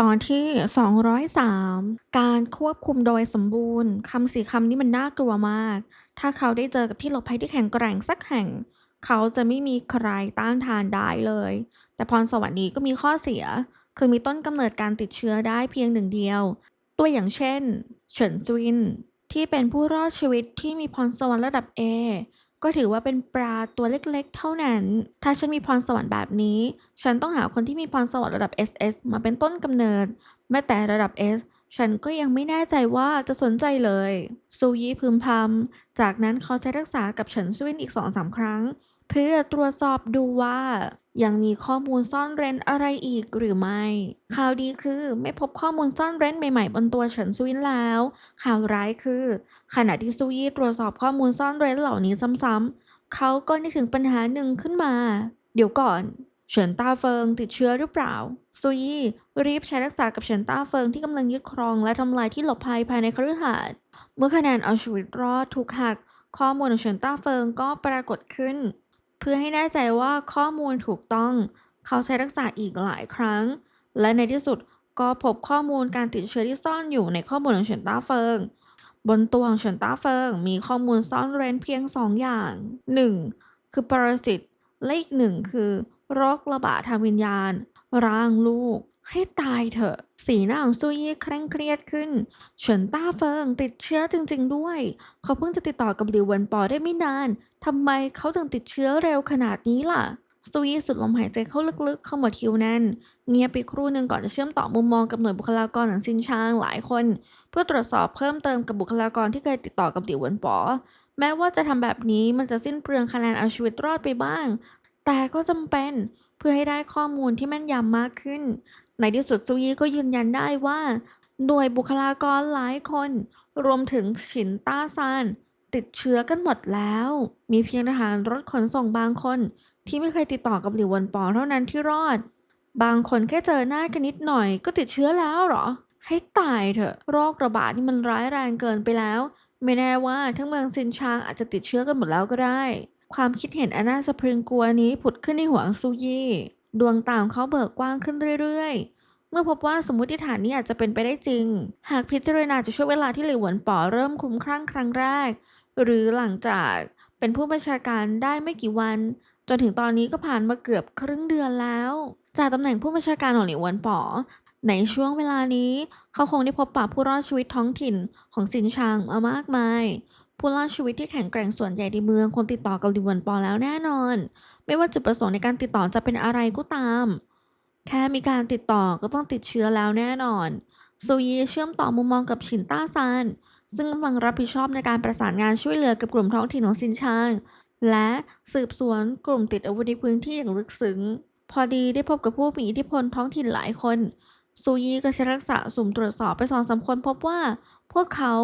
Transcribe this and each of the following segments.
ตอนที่ 203 การควบคุมโดยสมบูรณ์คำสี่คำนี้มันน่ากลัวมาก ถ้าเขาได้เจอกับที่หลบภัยที่แข็งแกร่งสักแห่ง เขาจะไม่มีใครต้านทานได้เลย แต่พรสวรรค์นี้ก็มีข้อเสีย คือมีต้นกำเนิดการติดเชื้อได้เพียงหนึ่งเดียว ตัวอย่างเช่น เฉินซวิน ที่เป็นผู้รอดชีวิตที่มีพรสวรรค์ระดับ A ก็ถือว่าเป็นปลาตัวเล็กๆ เท่านั้น ถ้าฉันมีพรสวรรค์แบบนี้ ฉันต้องหาคนที่มีพรสวรรค์ระดับ SS มาเป็นต้นกำเนิด แม้แต่ระดับ S ฉันก็ยังไม่แน่ใจว่าจะสนใจเลย ซูยีพึมพำ จากนั้นเขาใช้รักษากับเฉินซวินอีกสองสามครั้ง เพื่อตรวจสอบดูว่า ยังมีข้อมูลซ่อนเร้นอะไรอีกหรือไม่ ข่าวดีคือไม่พบข้อมูลซ่อนเร้นใหม่ๆ บนตัวเฉินซวินแล้ว ข่าวร้ายคือ ขณะที่ซูยี่ตรวจสอบข้อมูลซ่อนเร้นเหล่านี้ซ้ำๆเขาก็นึกถึงปัญหาหนึ่งขึ้นมา เดี๋ยวก่อน เฉินต้าเฟิงติดเชื้อหรือเปล่าซูยี่รีบใช้รักษากับเฉินต้าเฟิงที่กำลังยึดครองและทำลายที่หลบภัยภายในคฤหาสน์เมื่อคะแนนเอาชีวิตรอดถูกหัก ข้อมูลของเฉินต้าเฟิงก็ปรากฏขึ้น พื่อให้แน่ใจว่าข้อมูลถูกต้อง เขาใช้รักษาอีกหลายครั้ง และในที่สุดก็พบข้อมูลการติดเชื้อที่ซ่อนอยู่ในข้อมูลของเฉินต้าเฟิง บนตัวของเฉินต้าเฟิง มีข้อมูลซ่อนเร้นเพียงสองอย่าง 1. คือปรสิตและอีกหนึ่งคือโรคระบาดทางวิญญาณ ร่างลูก ให้ตายเถอะ สีหน้าของซุยยี่เคร่งเครียดขึ้น เฉินต้าเฟิงติดเชื้อจริง ๆ ด้วย เขาเพิ่งจะติดต่อกับหลิวเหวินปอได้ไม่นานทำไมเขาถึงติดเชื้อเร็วขนาดนี้ล่ะซุยยี่สุดลมหายใจเข้าลึกๆ เข้าหมดคิวแน่น เงียบไปครู่หนึ่งก่อนจะเชื่อมต่อมุมมองกับหน่วยบุคลากรของซินชางหลายคน เพื่อตรวจสอบเพิ่มเติมกับบุคลากรที่เคยติดต่อกับหลิวเหวินปอ แม้ว่าจะทำแบบนี้มันจะสิ้นเปลืองคะแนนเอาชีวิตรอดไปบ้าง แต่ก็จำเป็นเพื่อให้ได้ข้อมูลที่แม่นยำมากขึ้น ในที่สุดซูยีก็ยืนยันได้ว่า หน่วยบุคลากรหลายคน รวมถึงฉินต้าซานติดเชื้อกันหมดแล้ว มีเพียงทหารรถขนส่งบางคน ที่ไม่เคยติดต่อกับหลิววนปอเท่านั้นที่รอด บางคนแค่เจอหน้ากันนิดหน่อยก็ติดเชื้อแล้วเหรอ ให้ตายเถอะ โรคระบาดนี่มันร้ายแรงเกินไปแล้ว ไม่แน่ว่าทั้งเมืองซินชางอาจจะติดเชื้อกันหมดแล้วก็ได้ ความคิดเห็นอันน่าสะพรึงกลัวนี้ผุดขึ้นในหัวซูยี่ ดวงตาของเขาเบิกกว้างขึ้นเรื่อยๆ เมื่อพบว่าสมมติฐานนี้อาจจะเป็นไปได้จริง หากพิจารณาจากช่วงเวลาที่หลิวหวนป๋อเริ่มคลุ้มคลั่งครั้งแรก หรือหลังจากเป็นผู้บัญชาการได้ไม่กี่วัน จนถึงตอนนี้ก็ผ่านมาเกือบครึ่งเดือนแล้ว จากตำแหน่งผู้บัญชาการของหลิวหวนป๋อในช่วงเวลานี้ เขาคงได้พบปะผู้รอดชีวิตท้องถิ่นของซินชางมามากมาย ผู้รอดชีวิตที่แข็งแกร่งส่วนใหญ่ในเมืองคงติดต่อกับหลิวหวนป๋อแล้วแน่นอน ไม่ว่าจุดประสงค์ในการติดต่อจะเป็นอะไรก็ตาม แค่มีการติดต่อก็ต้องติดเชื้อแล้วแน่นอนซูยีเชื่อมต่อมุมมองกับฉินต้าซานซึ่งกำลังรับผิดชอบในการประสานงานช่วยเหลือกับกลุ่มท้องถิ่นของซินชาง และสืบสวนกลุ่มติดอาวุธในพื้นที่อย่างลึกซึ้ง พอดีได้พบกับผู้มีอิทธิพลท้องถิ่นหลายคนซูยีก็ใช้รักษาสุ่มตรวจสอบไปสองสามคนพบว่า พวกเขา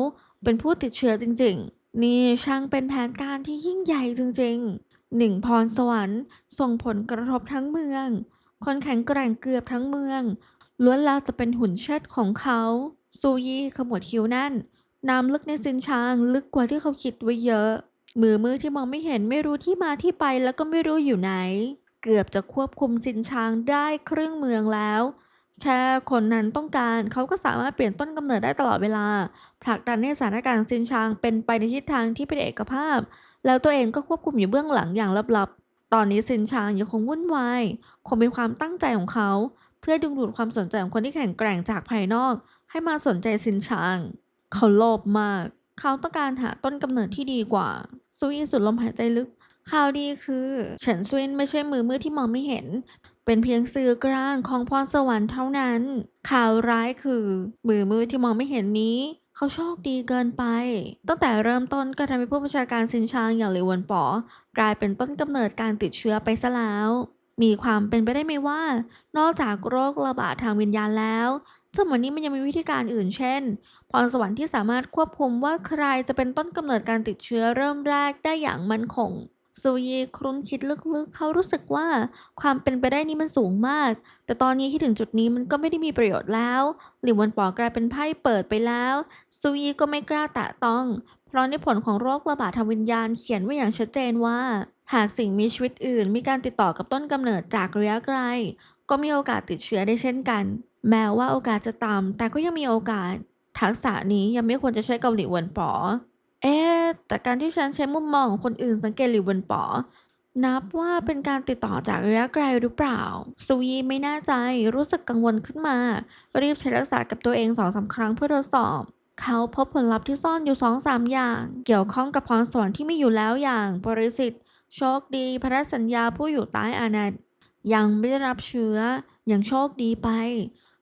เป็นผู้ติดเชื้อจริงๆ นี่ช่างเป็นแผนการที่ยิ่งใหญ่จริงๆ หนึ่งพรสวรรค์ ส่งผลกระทบทั้งเมือง คนแข็งแกร่งเกือบทั้งเมือง ล้วนแล้วจะเป็นหุ่นเชิดของเขา ซูยี่ขมวดคิ้วแน่น น้ำลึกในสินชางลึกกว่าที่เขาคิดไว้เยอะ มือมือที่มองไม่เห็นไม่รู้ที่มาที่ไปแล้วก็ไม่รู้อยู่ไหน เกือบจะควบคุมสินชางได้ครึ่งเมืองแล้ว แค่คนนั้นต้องการเขาก็สามารถเปลี่ยนต้นกำเนิดได้ตลอดเวลา ผลักดันให้สถานการณ์ซินชางเป็นไปในทิศทางที่เป็นเอกภาพ แล้วตัวเองก็ควบคุมอยู่เบื้องหลังอย่างลับๆ ตอนนี้ซินชางยังคงวุ่นวายคงเป็นความตั้งใจของเขา เพื่อดึงดูดความสนใจของคนที่แข็งแกร่งจากภายนอก ให้มาสนใจซินชาง เขาโลภมาก เขาต้องการหาต้นกำเนิดที่ดีกว่าซุยสุดลมหายใจลึกข่าวดีคือเฉินซุยนไม่ใช่มือมืดที่มองไม่เห็น เป็นเพียงสื่อกลางของพรสวรรค์เท่านั้น ข่าวร้ายคือมือมืดที่มองไม่เห็นนี้ เขาโชคดีเกินไป ตั้งแต่เริ่มต้นก็ทำให้ผู้บัญชาการซินชางอย่างหลิวหวนป๋อกลายเป็นต้นกำเนิดการติดเชื้อไปซะแล้ว มีความเป็นไปได้ไหมว่า นอกจากโรคระบาดทางวิญญาณแล้วสมัยนี้มันยังมีวิธีการอื่นเช่นพรสวรรค์ที่สามารถควบคุมว่าใครจะเป็นต้นกำเนิดการติดเชื้อเริ่มแรกได้อย่างมั่นคง ซูยีครุนคิดลึกๆ เขารู้สึกว่าความเป็นไปได้นี้มันสูงมาก แต่ตอนนี้ที่ถึงจุดนี้มันก็ไม่ได้มีประโยชน์แล้ว หลิวหวันปอกลายเป็นไพ่เปิดไปแล้ว ซูยีก็ไม่กล้าแตะต้อง เพราะในผลของโรคระบาดทางวิญญาณเขียนไว้อย่างชัดเจนว่า หากสิ่งมีชีวิตอื่น มีการติดต่อกับต้นกำเนิดจากระยะไกล ก็มีโอกาสติดเชื้อได้เช่นกัน แม้ว่าโอกาสจะต่ำแต่ก็ยังมีโอกาส ทักษะนี้ยังไม่ควรจะใช้กับหลิวเหวินป๋อ เอ๊ะแต่การที่ฉันใช้มุมมองของคนอื่นสังเกตหลิวเวินป๋อ นับว่าเป็นการติดต่อจากระยะไกลหรือเปล่าซูยีไม่แน่ใจรู้สึกกังวลขึ้นมา รีบใช้ทักษะกับตัวเองสองสามครั้งเพื่อทดสอบ เขาพบผลลัพธ์ที่ซ่อนอยู่สองสามอย่าง เกี่ยวข้องกับพรสวรรค์ที่มีอยู่แล้วอย่างบริสิทธิ์โชคดีพันธสัญญาผู้อยู่ใต้อานัตยังไม่ได้รับเชื้อยังโชคดีไป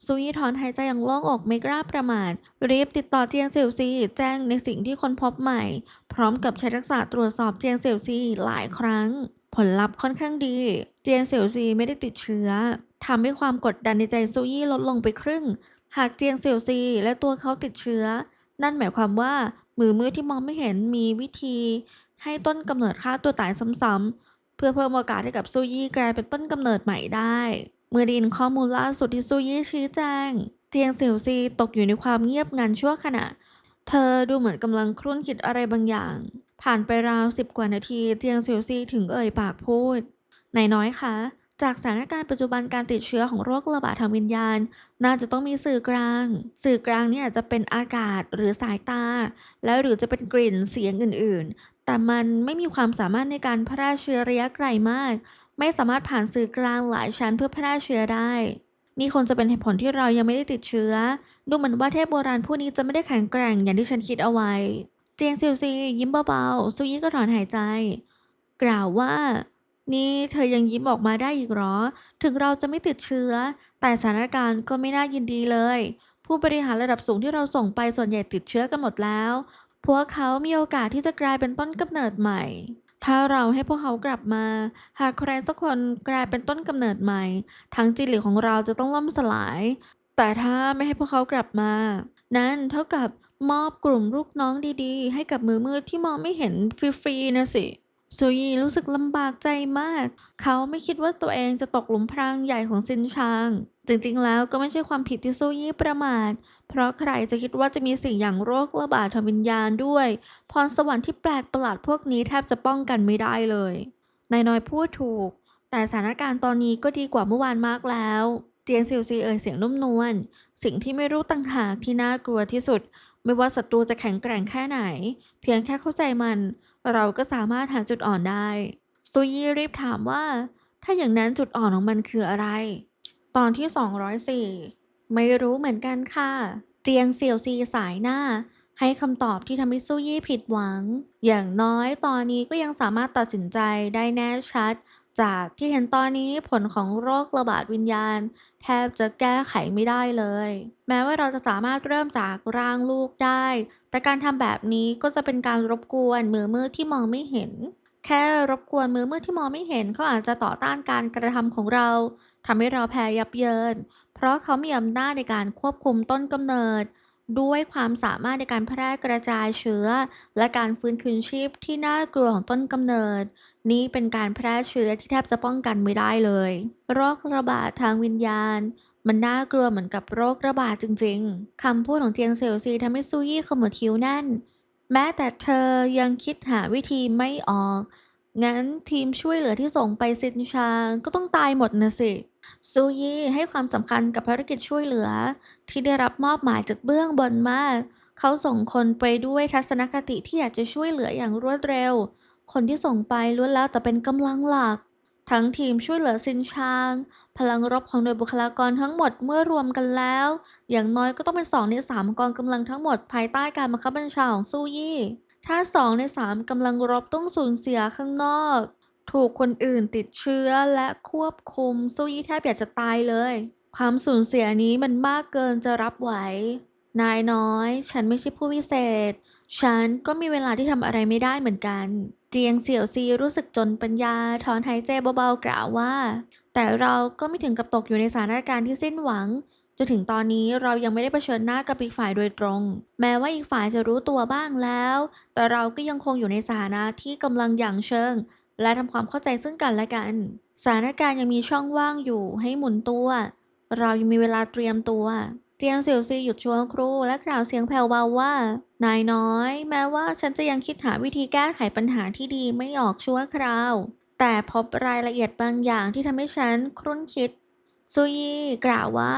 ซูยี่ถอนหายใจอย่างโล่งอกไม่กล้าประมาทรีบติดต่อเจียงเซียวซีแจ้งในสิ่งที่ค้นพบใหม่ พร้อมกับใช้ทักษะตรวจสอบเจียงเซียวซีหลายครั้ง ผลลัพธ์ค่อนข้างดี เจียงเซียวซีไม่ได้ติดเชื้อทำให้ความกดดันในใจซูยี่ลดลงไปครึ่ง หากเจียงเซียวซีและตัวเขาติดเชื้อ นั่นหมายความว่ามือมือที่มองไม่เห็นมีวิธี ให้ต้นกำเนิดฆ่าตัวตายซ้ำๆเพื่อเพิ่มโอกาสให้กับซูยี่กลายเป็นต้นกำเนิดใหม่ได้ เมื่อไดยินข้อมูลล่าสุดที่ซูยี่ชี้แจง เจียงเสี่ยวซีตกอยู่ในความเงียบงันชั่วขณะ เธอดูเหมือนกำลังครุ่นคิดอะไรบางอย่าง ผ่านไปราวสิบกว่านาทีเจียงเสี่ยวซีถึงเอ่ยปากพูดนายน้อยคะจากสถานการณ์ปัจจุบันการติดเชื้อของโรคระบาดทางวิญญาณ น่าจะต้องมีสื่อกลาง สื่อกลางนี่ยจะเป็นอากาศหรือสายตา แล้วหรือจะเป็นกลิ่นเสียงอื่นๆ แต่มันไม่มีความสามารถในการแพร่เชื้อระยะไกลมาก ไม่สามารถผ่านสื่อกลางหลายชั้นเพื่อแพร่เชื้อได้ นี่คงจะเป็นเหตุผลที่เรายังไม่ได้ติดเชื้อ ดูเหมือนว่าเทพโบราณผู้นี้จะไม่ได้แข็งแกร่งอย่างที่ฉันคิดเอาไว้ เจียงซิวซียิ้มเบาๆซุยี่ก็ถอนหายใจ กล่าวว่า นี่เธอยังยิ้มออกมาได้อีกหรอ ถึงเราจะไม่ติดเชื้อ แต่สถานการณ์ก็ไม่น่ายินดีเลย ผู้บริหารระดับสูงที่เราส่งไปส่วนใหญ่ติดเชื้อกันหมดแล้ว พวกเขามีโอกาสที่จะกลายเป็นต้นกำเนิดใหม่ ถ้าเราให้พวกเขากลับมา หากใครสักคนกลายเป็นต้นกำเนิดใหม่ ทั้งจิตหลิของเราจะต้องล่มสลาย แต่ถ้าไม่ให้พวกเขากลับมา นั่นเท่ากับมอบกลุ่มลูกน้องดีๆ ให้กับมือมืดที่มองไม่เห็นฟรีๆนะสิซูยีรู้สึกลำบากใจมาก เขาไม่คิดว่าตัวเองจะตกหลุมพรางใหญ่ของซินชาง จริงๆ แล้วก็ไม่ใช่ความผิดที่ซูยี่ประมาท เพราะใครจะคิดว่าจะมีสิ่งอย่างโรคระบาดทางวิญญาณด้วย พรสวรรค์ที่แปลกประหลาดพวกนี้แทบจะป้องกันไม่ได้เลย นายน้อยพูดถูก แต่สถานการณ์ตอนนี้ก็ดีกว่าเมื่อวานมากแล้ว เจียนซิวซีเอ่ยเสียงนุ่มนวล สิ่งที่ไม่รู้ต่างหากที่น่ากลัวที่สุด ไม่ว่าศัตรูจะแข็งแกร่งแค่ไหน เพียงแค่เข้าใจมัน เราก็สามารถหาจุดอ่อนได้ซูยี่รีบถามว่า ถ้าอย่างนั้นจุดอ่อนของมันคืออะไร ตอนที่ 204 ไม่รู้เหมือนกันค่ะเจียงเสี่ยวซีสายหน้า ให้คำตอบที่ทำให้ซูยี่ผิดหวัง อย่างน้อยตอนนี้ก็ยังสามารถตัดสินใจได้แน่ชัด จากที่เห็นตอนนี้ผลของโรคระบาดวิญญาณ แทบจะแก้ไขไม่ได้เลย แม้ว่าเราจะสามารถเริ่มจากร่างลูกได้ แต่การทำแบบนี้ก็จะเป็นการรบกวนมือมืดที่มองไม่เห็น แค่รบกวนมือมืดที่มองไม่เห็นเขาอาจจะต่อต้านการกระทำของเรา ทำให้เราแพ้ยับเยิน เพราะเขามีอำนาจในการควบคุมต้นกำเนิด ด้วยความสามารถในการแพร่กระจายเชื้อ และการฟื้นคืนชีพที่น่ากลัวของต้นกำเนิด นี่เป็นการแพร่เชื้อที่แทบจะป้องกันไม่ได้เลย โรคระบาดทางวิญญาณมันน่ากลัวเหมือนกับโรคระบาดจริงๆ คำพูดของเจียงเซียวซีทำให้ซูยี่ขมวดคิ้วแน่น แม้แต่เธอยังคิดหาวิธีไม่ออก งั้นทีมช่วยเหลือที่ส่งไปซินชางก็ต้องตายหมดนะสิ ซูยี่ให้ความสำคัญกับภารกิจช่วยเหลือ ที่ได้รับมอบหมายจากเบื้องบนมาก เขาส่งคนไปด้วยทัศนคติที่อยากจะช่วยเหลืออย่างรวดเร็ว คนที่ส่งไปล้วนแล้วแต่เป็นกำลังหลัก ทั้งทีมช่วยเหลือซินชาง พลังรบของหน่วยบุคลากรทั้งหมดเมื่อรวมกันแล้ว อย่างน้อยก็ต้องเป็นสองในสามกองกำลังทั้งหมดภายใต้การบังคับบัญชาของซูยี่ ถ้าสองในสามกำลังรบต้องสูญเสียข้างนอก ถูกคนอื่นติดเชื้อและควบคุมซูยี่แทบอยากจะตายเลย ความสูญเสียนี้มันมากเกินจะรับไหว นายน้อย ฉันไม่ใช่ผู้วิเศษ ฉันก็มีเวลาที่ทำอะไรไม่ได้เหมือนกัน เจียงเสี่ยวซีรู้สึกจนปัญญาถอนหายใจเบาๆกล่าวว่า แต่เราก็ไม่ถึงกับตกอยู่ในสถานการณ์ที่สิ้นหวัง จนถึงตอนนี้เรายังไม่ได้เผชิญหน้ากับอีกฝ่ายโดยตรง แม้ว่าอีกฝ่ายจะรู้ตัวบ้างแล้ว แต่เราก็ยังคงอยู่ในสถานะที่กำลังหยั่งเชิง และทำความเข้าใจซึ่งกันและกัน สถานการณ์ยังมีช่องว่างอยู่ให้หมุนตัว เรายังมีเวลาเตรียมตัว เจียงเสี่ยวซีหยุดชั่วครู่และกล่าวเสียงแผ่วเบาว่า นายน้อย แม้ว่าฉันจะยังคิดหาวิธีแก้ไขปัญหาที่ดีไม่ออกชั่วคราว แต่พบรายละเอียดบางอย่างที่ทำให้ฉันครุ่นคิดซูยีกล่าวว่า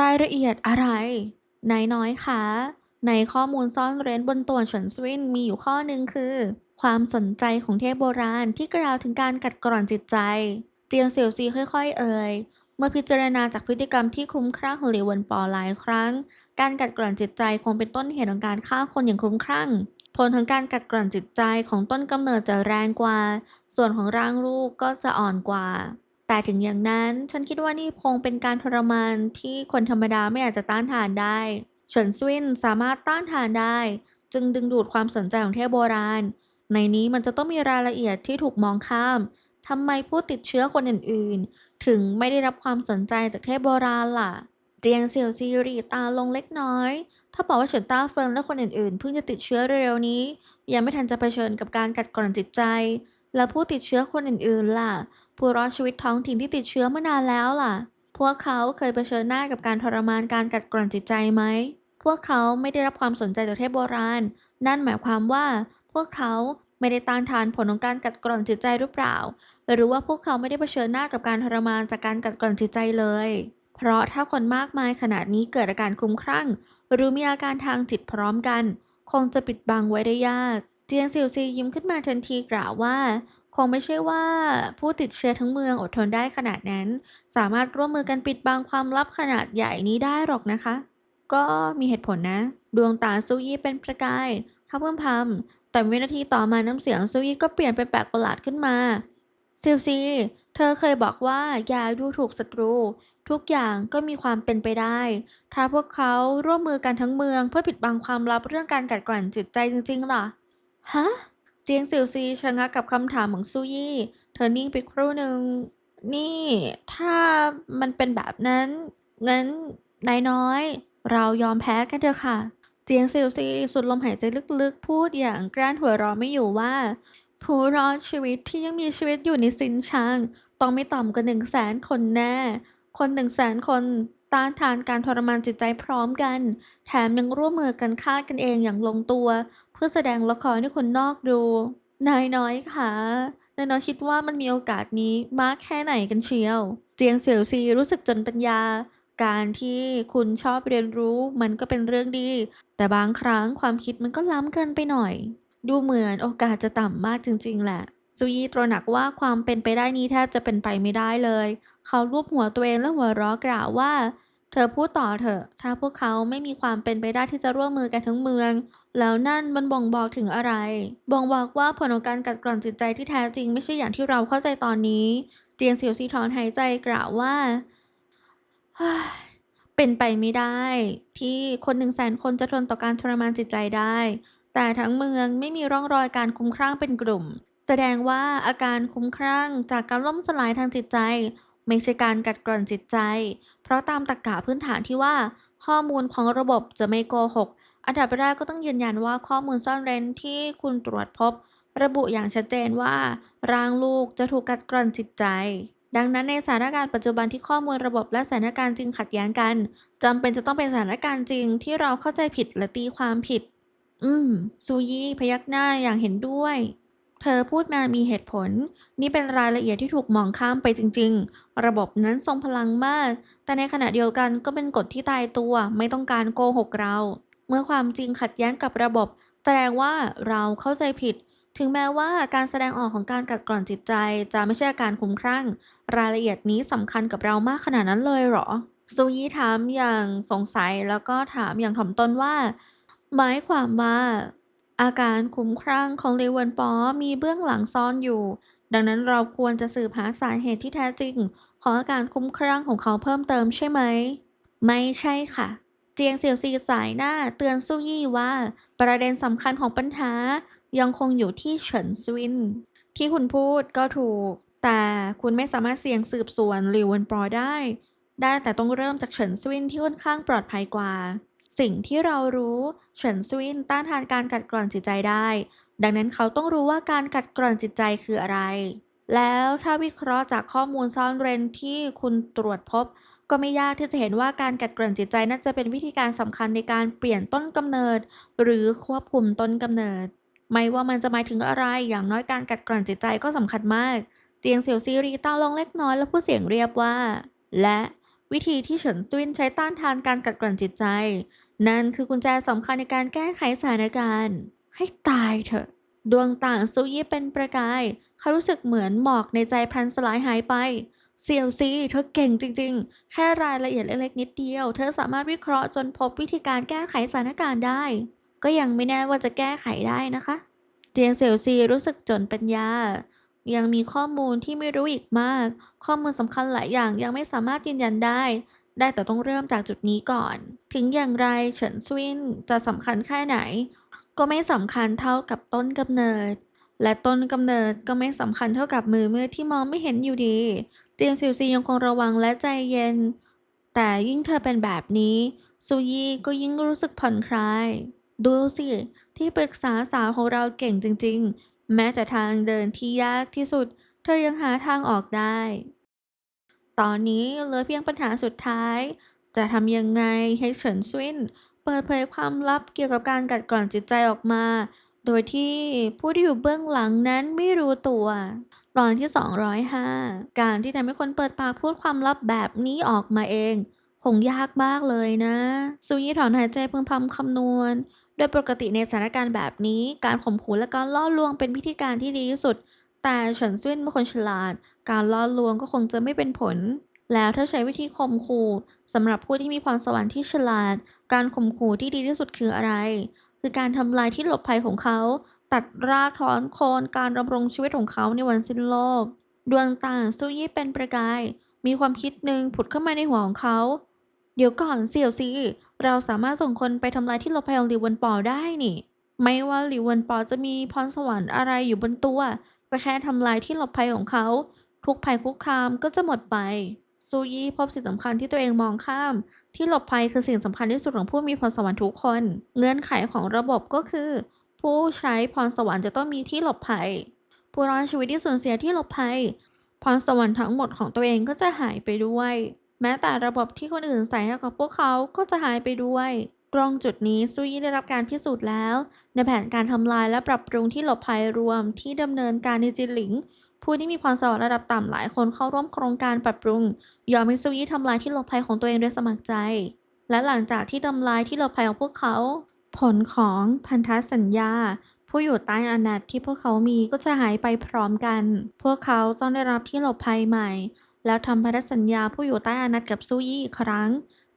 รายละเอียดอะไร นายน้อยคะในข้อมูลซ่อนเร้นบนตัวฉินซวินมีอยู่ข้อหนึ่งคือ ความสนใจของเทพโบราณที่กล่าวถึงการกัดกร่อนจิตใจเจียงเสี่ยวซีค่อย ๆ เอ่ยเมื่อพิจารณาจากพฤติกรรมที่คลุ้มคลั่งของหลิวเวินปอหลายครั้ง การกัดกร่อนจิตใจคงเป็นต้นเหตุของการฆ่าคนอย่างคลุ้มคลั่ง ผลของการกัดกร่อนจิตใจของต้นกำเนิดจะแรงกว่า ส่วนของร่างลูกก็จะอ่อนกว่า แต่ถึงอย่างนั้นฉันคิดว่านี่คงเป็นการทรมานที่คนธรรมดาไม่อาจจะต้านทานได้เฉินซวินสามารถต้านทานได้ จึงดึงดูดความสนใจของเทพโบราณ ในนี้มันจะต้องมีรายละเอียดที่ถูกมองข้ามทำไมผู้ติดเชื้อคนอื่นๆ ถึงไม่ได้รับความสนใจจากเทพโบราณล่ะ เจียงเสี่ยวซีรีตาลงเล็กน้อย ถ้าบอกว่าเฉินต้าเฟิงและคนอื่นๆ เพิ่งจะติดเชื้อเร็วๆนี้ ยังไม่ทันจะเผชิญกับการกัดกร่อนจิตใจ แล้วผู้ติดเชื้อคนอื่นๆล่ะ ผู้รอดชีวิตท้องถิ่นที่ติดเชื้อมานานแล้วล่ะ พวกเขาเคยเผชิญหน้ากับการทรมานการกัดกร่อนจิตใจไหม พวกเขาไม่ได้รับความสนใจจากเทพโบราณ นั่นหมายความว่า พวกเขาไม่ได้ต้านทานผลของการกัดกร่อนจิตใจหรือเปล่า หรือว่าพวกเขาไม่ได้เผชิญหน้ากับการทรมานจากการกัดกร่อนจิตใจเลย เพราะถ้าคนมากมายขนาดนี้เกิดอาการคุ้มคลั่ง หรือมีอาการทางจิตพร้อมกัน คงจะปิดบังไว้ได้ยาก เจียงซิวซียิ้มขึ้นมาทันทีกล่าวว่า คงไม่ใช่ว่าผู้ติดเชื้อทั้งเมืองอดทนได้ขนาดนั้น สามารถร่วมมือกันปิดบังความลับขนาดใหญ่นี้ได้หรอกนะคะ ก็มีเหตุผลนะ ดวงตาซูยี่เป็นประกายเขาเพิ่มพำแต่วินาทีต่อมาน้ำเสียงซูยี่ก็เปลี่ยนไปแปลกประหลาดขึ้นมาซิลซีเธอเคยบอกว่าอย่าดูถูกศัตรู ทุกอย่างก็มีความเป็นไปได้ ถ้าพวกเขาร่วมมือกันทั้งเมือง เพื่อปิดบังความลับเรื่องการกัดกร่อนจิตใจจริงๆล่ะฮะ เจียงซิวซีชะงักกับคำถามของซูยี่ เธอนิ่งไปครู่หนึ่ง นี่ถ้ามันเป็นแบบนั้น งั้นนายน้อย เรายอมแพ้กันเถอะค่ะ เจียงซิวซีสุดลมหายใจลึกๆ พูดอย่างกลั้นหัวเราะไม่อยู่ว่า ผู้รอดชีวิตที่ยังมีชีวิตอยู่ในซินชาง ต้องไม่ต่ำกว่าหนึ่งแสนคนแน่ คนหนึ่งแสนคนต้านทานการทรมานจิตใจพร้อมกัน แถมยังร่วมมือกันฆ่ากันเองอย่างลงตัว พื่อแสดงละครให้คนนอกดู นายน้อยค่ะนายน้อยคิดว่ามันมีโอกาสนี้มากแค่ไหนกันเชียว เจียงเสี่ยวซีรู้สึกจนปัญญา การที่คุณชอบเรียนรู้มันก็เป็นเรื่องดี แต่บางครั้งความคิดมันก็ล้ำเกินไปหน่อย ดูเหมือนโอกาสจะต่ำมากจริง ๆ แหละซูยีตระหนักว่าความเป็นไปได้นี้แทบจะเป็นไปไม่ได้เลย เขาลูบหัวตัวเองและหัวเราะกล่าวว่า เธอพูดต่อเถอะ ถ้าพวกเขาไม่มีความเป็นไปได้ที่จะร่วมมือกันทั้งเมือง แล้วนั่นมันบ่งบอกถึงอะไร บ่งบอกว่าผลของการกัดกร่อนจิตใจที่แท้จริงไม่ใช่อย่างที่เราเข้าใจตอนนี้ เจียงเสียวซีถอนหายใจกล่าวว่าเป็นไปไม่ได้ ที่คนหนึ่งแสนคนจะทนต่อการทรมานจิตใจได้ แต่ทั้งเมืองไม่มีร่องรอยการคุ้มคลั่งเป็นกลุ่ม แสดงว่าอาการคุ้มคลั่งจากการล่มสลายทางจิตใจ ไม่ใช่การกัดกร่อนจิตใจ เพราะตามตรรกะพื้นฐานที่ว่า ข้อมูลของระบบจะไม่โกหก อันดับแรกก็ต้องยืนยันว่าข้อมูลซ่อนเร้นที่คุณตรวจพบ ระบุอย่างชัดเจนว่าร่างลูกจะถูกกัดกร่อนจิตใจ ดังนั้นในสถานการณ์ปัจจุบันที่ข้อมูลระบบและสถานการณ์จริงขัดแย้งกันจำเป็นจะต้องเป็นสถานการณ์จริงที่เราเข้าใจผิดและตีความผิด อืมซูยี่พยักหน้าอย่างเห็นด้วย เธอพูดมามีเหตุผล นี่เป็นรายละเอียดที่ถูกมองข้ามไปจริง ๆ ระบบนั้นทรงพลังมาก แต่ในขณะเดียวกันก็เป็นกฎที่ตายตัว ไม่ต้องการโกหกเรา เมื่อความจริงขัดแย้งกับระบบ แสดงว่าเราเข้าใจผิด ถึงแม้ว่าการแสดงออกของการกัดกร่อนจิตใจ จะไม่ใช่อาการคุ้มคลั่ง รายละเอียดนี้สำคัญกับเรามากขนาดนั้นเลยเหรอซูยี่ถามอย่างสงสัยแล้วก็ถามอย่างถ่อมตนว่า หมายความว่า อาการคุ้มคลั่งของลีเวนปอมีเบื้องหลังซ่อนอยู่ ดังนั้นเราควรจะสืบหาสาเหตุที่แท้จริง ของอาการคุ้มคลั่งของเขาเพิ่มเติมใช่ไหม ไม่ใช่ค่ะ เจียงเสี่ยวซีสายหน้าเตือนซูยี่ว่า ประเด็นสำคัญของปัญหา ยังคงอยู่ที่เฉินซวิน ที่คุณพูดก็ถูก แต่คุณไม่สามารถเสี่ยงสืบสวนลิวเวนปอได้ ได้แต่ต้องเริ่มจากเฉินซวินที่ค่อนข้างปลอดภัยกว่า สิ่งที่เรารู้เฉินซวินต้านทานการกัดกร่อนจิตใจได้ ดังนั้นเขาต้องรู้ว่าการกัดกร่อนจิตใจคืออะไร แล้วถ้าวิเคราะห์จากข้อมูลซ่อนเร้นที่คุณตรวจพบ ก็ไม่ยากที่จะเห็นว่าการกัดกร่อนจิตใจน่าจะเป็นวิธีการสำคัญในการเปลี่ยนต้นกำเนิด หรือควบคุมต้นกำเนิด ไม่ว่ามันจะหมายถึงอะไร อย่างน้อยการกัดกร่อนจิตใจก็สำคัญมากเจียงเสี่ยวซีรีตาลงเล็กน้อยแล้วพูดเสียงเรียบว่า และ วิธีที่เฉินซุนใช้ต้านทานการกัดกร่อนจิตใจ นั่นคือกุญแจสำคัญในการแก้ไขสถานการณ์ ให้ตายเถอะ ดวงต่างซูยี่เป็นประกาย เขารู้สึกเหมือนหมอกในใจพลันสลายหายไปเซียวซีเธอเก่งจริง ๆ แค่รายละเอียดเล็กๆนิดเดียว เธอสามารถวิเคราะห์จนพบวิธีการแก้ไขสถานการณ์ได้ ก็ยังไม่แน่ว่าจะแก้ไขได้นะคะ เจียงเซียวซีรู้สึกจนปัญญา ยังมีข้อมูลที่ไม่รู้อีกมาก ข้อมูลสำคัญหลายอย่างยังไม่สามารถยืนยันได้ ได้แต่ต้องเริ่มจากจุดนี้ก่อน ถึงอย่างไรเฉินซุินจะสำคัญแค่ไหน ก็ไม่สำคัญเท่ากับต้นกำเนิด และต้นกำเนิดก็ไม่สำคัญเท่ากับมือมือที่มองไม่เห็นอยู่ดี เตียงซิวซียังคงระวังและใจเย็น แต่ยิ่งเธอเป็นแบบนี้ซูยี่ก็ยิ่งรู้สึกผ่อนคลาย ดูสิ ที่ปรึกษาสาวของเราเก่งจริง ๆ แม้แต่ทางเดินที่ยากที่สุด เธอยังหาทางออกได้ ตอนนี้เหลือเพียงปัญหาสุดท้าย จะทำยังไงให้เฉินซุนเปิดเผยความลับเกี่ยวกับการกัดกร่อนจิตใจออกมา โดยที่ผู้ที่อยู่เบื้องหลังนั้นไม่รู้ตัว ตอนที่ 205 การที่ทำให้คนเปิดปากพูดความลับแบบนี้ออกมาเองคงยากมากเลยนะ ซูยี่ถอนหายใจพึมพำคำนวณ โดยปกติในสถานการณ์แบบนี้ การข่มขู่และการล่อลวงเป็นวิธีการที่ดีที่สุด แต่ฉินซุินเป็นคนฉลาด การล่อลวงก็คงจะไม่เป็นผล แล้วถ้าใช้วิธีข่มขู่สำหรับผู้ที่มีพรสวรรค์ที่ฉลาด การข่มขู่ที่ดีที่สุดคืออะไร คือการทำลายที่หลบภัยของเขา ตัดรากถอนโคนการดำรงชีวิตของเขาในวันสิ้นโลก ดวงตาซูยี่เป็นประกาย มีความคิดหนึ่งผุดขึ้นมาในหัวของเขา เดี๋ยวก่อนเสี่ยวซี เราสามารถส่งคนไปทำลายที่หลบภัยของหลิวเวนปอได้นี่ ไม่ว่าหลิวเวนปอจะมีพรสวรรค์อะไรอยู่บนตัวก็แค่ทำลายที่หลบภัยของเขา ทุกภัยคุกคามก็จะหมดไปซูยี่พบสิ่งสำคัญที่ตัวเองมองข้าม ที่หลบภัยคือสิ่งสำคัญที่สุดของผู้มีพรสวรรค์ทุกคน เงื่อนไขของระบบก็คือ ผู้ใช้พรสวรรค์จะต้องมีที่หลบภัย ผู้รอดชีวิตที่สูญเสียที่หลบภัย พรสวรรค์ทั้งหมดของตัวเองก็จะหายไปด้วย แม้แต่ระบบที่คนอื่นใส่ให้กับพวกเขาก็จะหายไปด้วยตรงจุดนี้ซูยี่ได้รับการพิสูจน์แล้ว ในแผนการทำลายและปรับปรุงที่หลบภัยรวมที่ดำเนินการในจินหลิง ผู้ที่มีพรสวรรค์ระดับต่ำหลายคนเข้าร่วมโครงการปรับปรุง ยอมให้ซูยี่ทำลายที่หลบภัยของตัวเองโดยสมัครใจ และหลังจากที่ทำลายที่หลบภัยของพวกเขา ผลของพันธสัญญา ผู้อยู่ใต้อนัตที่พวกเขามีก็จะหายไปพร้อมกัน พวกเขาต้องได้รับที่หลบภัยใหม่ แล้วทำพันธสัญญาผู้อยู่ใต้อานัตกับซูยี่อีกครั้ง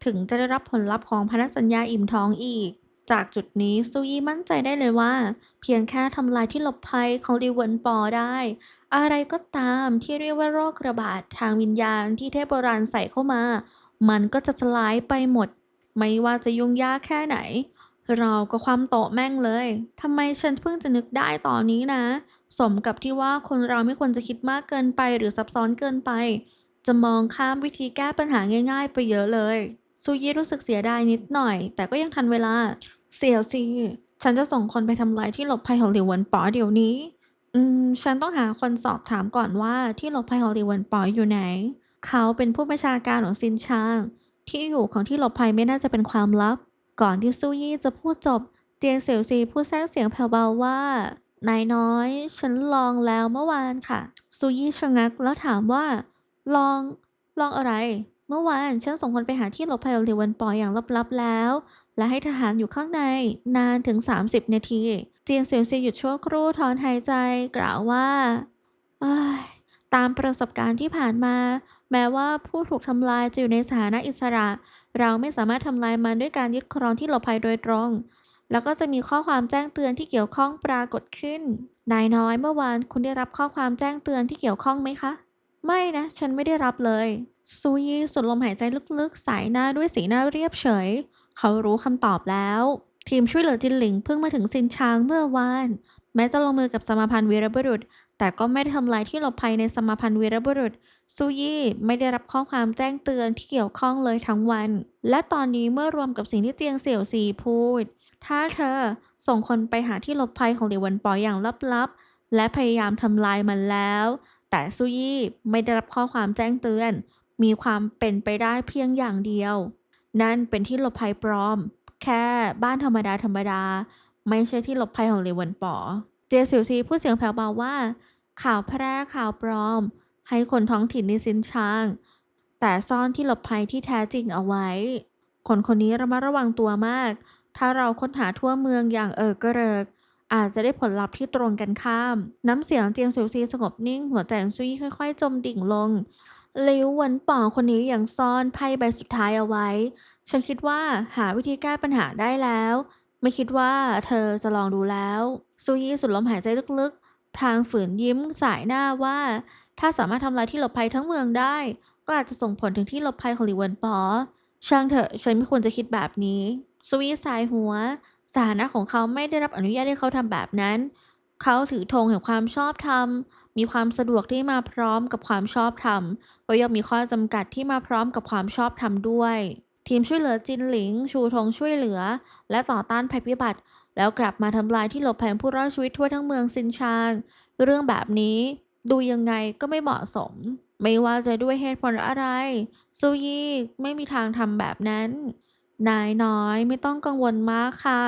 ถึงจะได้รับผลลัพธ์ของพันธสัญญาอิ่มท้องอีก จากจุดนี้ซูยี่มั่นใจได้เลยว่า เพียงแค่ทำลายที่หลบภัยของลิเวนปอได้ อะไรก็ตามที่เรียกว่าโรคระบาดทางวิญญาณที่เทพโบราณใส่เข้ามา มันก็จะสลายไปหมด ไม่ว่าจะยุ่งยากแค่ไหน เราก็ความโตแม่งเลยทำไมฉันเพิ่งจะนึกได้ตอนนี้นะ สมกับที่ว่าคนเราไม่ควรจะคิดมากเกินไปหรือซับซ้อนเกินไป จะมองข้ามวิธีแก้ปัญหาง่าย ๆ ไปเยอะเลย ซูยี่รู้สึกเสียดายนิดหน่อย แต่ก็ยังทันเวลา เสี่ยวซีฉันจะส่งคนไปทำลายที่หลบภัยของหลิวหวนป๋อเดี๋ยวนี้ อืม ฉันต้องหาคนสอบถามก่อนว่าที่หลบภัยของหลิวหวนป๋ออยู่ไหน เขาเป็นผู้บัญชาการของซินชางที่อยู่ของที่หลบภัยไม่น่าจะเป็นความลับ ก่อนที่ซูยี่จะพูดจบ เจียงเสี่ยวซีพูดแทรกเสียงแผ่วเบาว่านายน้อย ฉันลองแล้วเมื่อวานค่ะซูยี่ชะงักแล้วถามว่า ลอง ลองอะไร เมื่อวานฉันส่งคนไปหาที่หลบภัยของหลิวหวนป๋ออย่างลับๆแล้ว และให้ทหารอยู่ข้างในนานถึง 30 นาที เจียงเซียวซีหยุดชั่วครู่ถอนหายใจกล่าวว่าตามประสบการณ์ที่ผ่านมา แม้ว่าผู้ถูกทำลายจะอยู่ในสถานะอิสระ เราไม่สามารถทำลายมันด้วยการยึดครองที่หลบภัยโดยตรง แล้วก็จะมีข้อความแจ้งเตือนที่เกี่ยวข้องปรากฏขึ้นนายน้อยเมื่อวานคุณได้รับข้อความแจ้งเตือนที่เกี่ยวข้องไหมคะ ไม่นะ ฉันไม่ได้รับเลย ซูยีสุดลมหายใจลึกๆ สายหน้าด้วยสีหน้าเรียบเฉย เขารู้คำตอบแล้ว ทีมช่วยเหลือจินหลิงเพิ่งมาถึงซินชางเมื่อวาน แม้จะลงมือกับสมาพันธ์วีรบุรุษ แต่ก็ไม่ได้ทำลายที่หลบภัยในสมาพันธ์วีรบุรุษ ซูยี่ไม่ได้รับข้อความแจ้งเตือนที่เกี่ยวข้องเลยทั้งวัน และตอนนี้เมื่อรวมกับสิ่งที่เจียงเสี่ยวซีพูด ถ้าเธอส่งคนไปหาที่หลบภัยของหลิวันปออย่างลับๆและพยายามทำลายมันแล้ว แต่ซูยี่ไม่ได้รับข้อความแจ้งเตือน มีความเป็นไปได้เพียงอย่างเดียว นั่นเป็นที่หลบภัยปลอม แค่บ้านธรรมดาธรรมดา ไม่ใช่ที่หลบภัยของหลวันปอ เจสิวซีพูดเสียงแผ่วเบาว่า ข่าวแพร่ข่าวปลอม ให้คนท้องถิ่นในซินชาง แต่ซ่อนที่หลบภัยที่แท้จริงเอาไว้ คนคนนี้ระมัดระวังตัวมาก ถ้าเราค้นหาทั่วเมืองอย่างเออกระเริก อาจจะได้ผลลัพธ์ที่ตรงกันข้าม น้ำเสียงเจียงเซียวซีสงบนิ่ง หัวใจของซุยค่อย ๆ จมดิ่งลงลิวหวนป่องคนนี้ยังซ่อนไพ่ใบสุดท้ายเอาไว้ ฉันคิดว่าหาวิธีแก้ปัญหาได้แล้ว ไม่คิดว่าเธอจะลองดูแล้วซุยสุดลมหายใจลึกๆพลางฝืนยิ้มสายหน้าว่า ถ้าสามารถทำลายที่หลบภัยทั้งเมืองได้ ก็อาจจะส่งผลถึงที่หลบภัยของหลิวเหวนป๋อช่างเถอะฉันไม่ควรจะคิดแบบนี้สวีสายหัว สถานะของเขาไม่ได้รับอนุญาตให้เขาทำแบบนั้น เขาถือธงแห่งความชอบธรรม มีความสะดวกที่มาพร้อมกับความชอบธรรม ก็ย่อมมีข้อจำกัดที่มาพร้อมกับความชอบธรรมด้วย ทีมช่วยเหลือจินหลิง ชูธงช่วยเหลือ และต่อต้านภัยพิบัติ แล้วกลับมาทำลายที่หลบภัยของผู้รอดชีวิตทั่วทั้งเมืองซินชาง เรื่องแบบนี้ดูยังไงก็ไม่เหมาะสม ไม่ว่าจะด้วยเหตุผลอะไรซูยี่ไม่มีทางทำแบบนั้น นายน้อยไม่ต้องกังวลมากค่ะ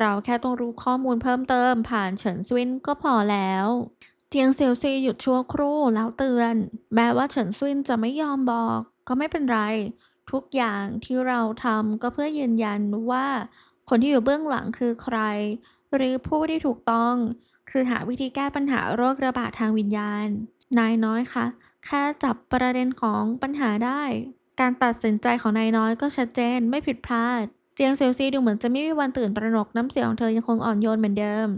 เราแค่ต้องรู้ข้อมูลเพิ่มเติมผ่านเฉินซวินก็พอแล้ว เจียงเซียวซีหยุดชั่วครู่แล้วเตือน แม้ว่าเฉินซวินจะไม่ยอมบอก ก็ไม่เป็นไร ทุกอย่างที่เราทำก็เพื่อยืนยันว่า คนที่อยู่เบื้องหลังคือใคร หรือผู้ที่ถูกต้อง คือหาวิธีแก้ปัญหาโรคระบาดทางวิญญาณ นายน้อยคะแค่จับประเด็นของปัญหาได้ การตัดสินใจของนายน้อยก็ชัดเจนไม่ผิดพลาด เจียงเซียวซีดูเหมือนจะไม่มีวันตื่นตระหนกน้ำเสียงของเธอยังคงอ่อนโยนเหมือนเดิม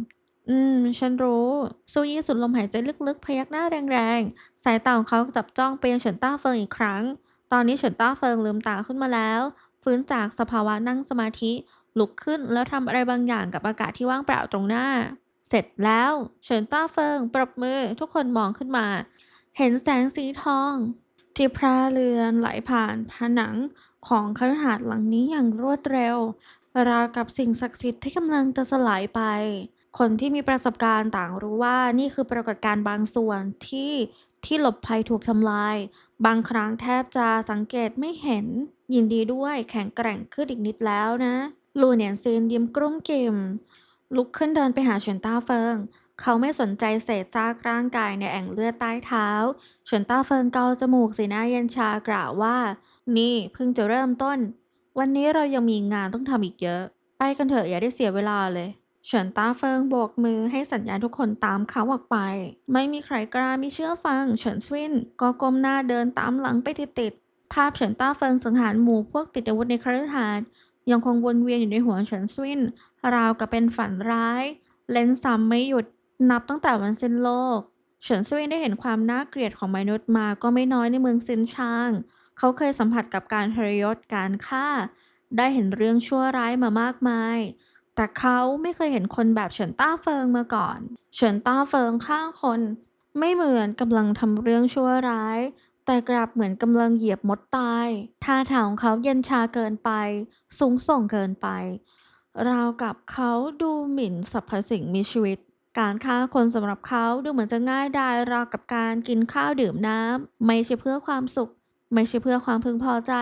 อืม ฉันรู้ซูยี่สุดลมหายใจลึกๆ พยักหน้าแรงๆ สายตาของเขาจับจ้องไปยังเฉินต้าเฟิงอีกครั้ง ตอนนี้เฉินต้าเฟิงลืมตาขึ้นมาแล้ว ฟื้นจากสภาวะนั่งสมาธิ ลุกขึ้นแล้วทำอะไรบางอย่างกับอากาศที่ว่างเปล่าตรงหน้า เสร็จแล้ว เฉินต้าเฟิงปรบมือทุกคนมองขึ้นมา เห็นแสงสีทอง ที่พระเรือนไหลผ่านผนังของคฤหาสน์หลังนี้อย่างรวดเร็ว ราวกับสิ่งศักดิ์สิทธิ์ที่กำลังจะสลายไป คนที่มีประสบการณ์ต่างรู้ว่านี่คือปรากฏการณ์บางส่วนที่ที่หลบภัยถูกทำลาย บางครั้งแทบจะสังเกตไม่เห็น ยินดีด้วยแข็งแกร่งขึ้นอีกนิดแล้วนะ ลูเนียนซีนยิ้มกลุ้มกิ่มลุกขึ้นเดินไปหาเฉินต้าเฟิง เขาไม่สนใจเศษซากร่างกายในแอ่งเลือดใต้เท้าเฉินต้าเฟิงเกาจมูกสีหน้าเย็นชากล่าวว่า นี่เพิ่งจะเริ่มต้น วันนี้เรายังมีงานต้องทำอีกเยอะ ไปกันเถอะอย่าได้เสียเวลาเลยเฉินต้าเฟิงโบกมือให้สัญญาณทุกคนตามเขาออกไป ไม่มีใครกล้าไม่เชื่อฟัง เฉินซวินก็ก้มหน้าเดินตามหลังไปติดๆภาพเฉินต้าเฟิงสังหารหมู่พวกติดอาวุธในคฤหาสน์ยังคงวนเวียนอยู่ในหัวเฉินซวินราวกับเป็นฝันร้าย เล่นซ้ำไม่หยุด นับตั้งแต่วันสิ้นโลก เฉินซวินได้เห็นความน่าเกลียดของมนุษย์มาก็ไม่น้อยในเมืองซินชาง เขาเคยสัมผัสกับการทรยศการฆ่า ได้เห็นเรื่องชั่วร้ายมามากมาย แต่เขาไม่เคยเห็นคนแบบเฉินต้าเฟิงมาก่อน เฉินต้าเฟิงฆ่าคน ไม่เหมือนกำลังทำเรื่องชั่วร้าย แต่กลับเหมือนกำลังเหยียบมดตาย ท่าทางของเขาเย็นชาเกินไป สูงส่งเกินไป ราวกับเขาดูหมิ่นสรรพสิ่งมีชีวิต การฆ่าคนสำหรับเขาดูเหมือนจะง่ายดายราวกับการกินข้าวดื่มน้ำไม่ใช่เพื่อความสุข ไม่ใช่เพื่อความพึงพอใจ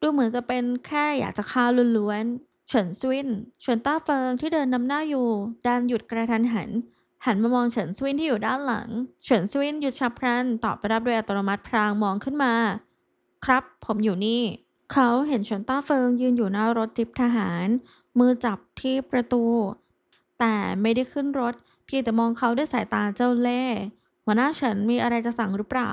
ดูเหมือนจะเป็นแค่อยากจะฆ่าล้วนๆเฉินซวินเฉินต้าเฟิงที่เดินนำหน้าอยู่ดันหยุดกระทันหัน หันมามองเฉินซวินที่อยู่ด้านหลัง เฉินซวินหยุดฉับพลันตอบไปรับโดยอัตโนมัติพลางมองขึ้นมา ครับ ผมอยู่นี่ เขาเห็นเฉินต้าเฟิงยืนอยู่หน้ารถจิบทหาร มือจับที่ประตู แต่ไม่ได้ขึ้นรถเพียงแต่มองเขาด้วยสายตาเจ้าเล่ห์หัวหน้าเฉินมีอะไรจะสั่งหรือเปล่า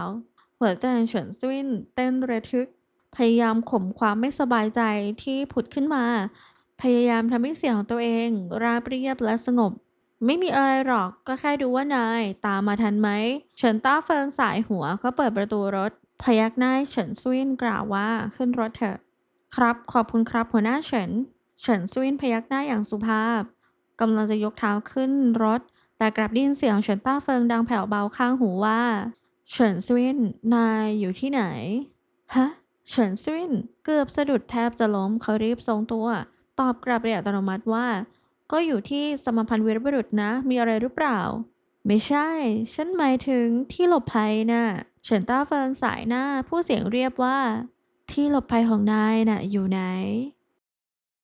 หัวใจเฉินซวินเต้นระทึก พยายามข่มความไม่สบายใจที่ผุดขึ้นมา พยายามทำให้เสียงของตัวเอง ราบเรียบและสงบ ไม่มีอะไรหรอกก็แค่ดูว่านายตามมาทันไหม เฉินต้าเฟิงสายหัวก็เปิดประตูรถ พยักหน้าเฉินซวินกล่าวว่าขึ้นรถเถอะ ครับขอบคุณครับหัวหน้าเฉิน เฉินซวินพยักหน้าอย่างสุภาพกำลังจะยกเท้าขึ้นรถ แต่กลับได้ยินเสียงเฉินต้าเฟิงดังแผ่วเบาข้างหูว่าเฉินซวินนายอยู่ที่ไหนฮะเฉินซวินเกือบสะดุดแทบจะล้มเขารีบทรงตัว ตอบกลับโดยอัตโนมัติว่า ก็อยู่ที่สมพันธ์วีรบุรุษนะ มีอะไรหรือเปล่า ไม่ใช่ ฉันหมายถึงที่หลบภัยน่ะเฉินต้าเฟิงสายหน้าผู้เสียงเรียบว่า ที่หลบภัยของนายน่ะอยู่ไหน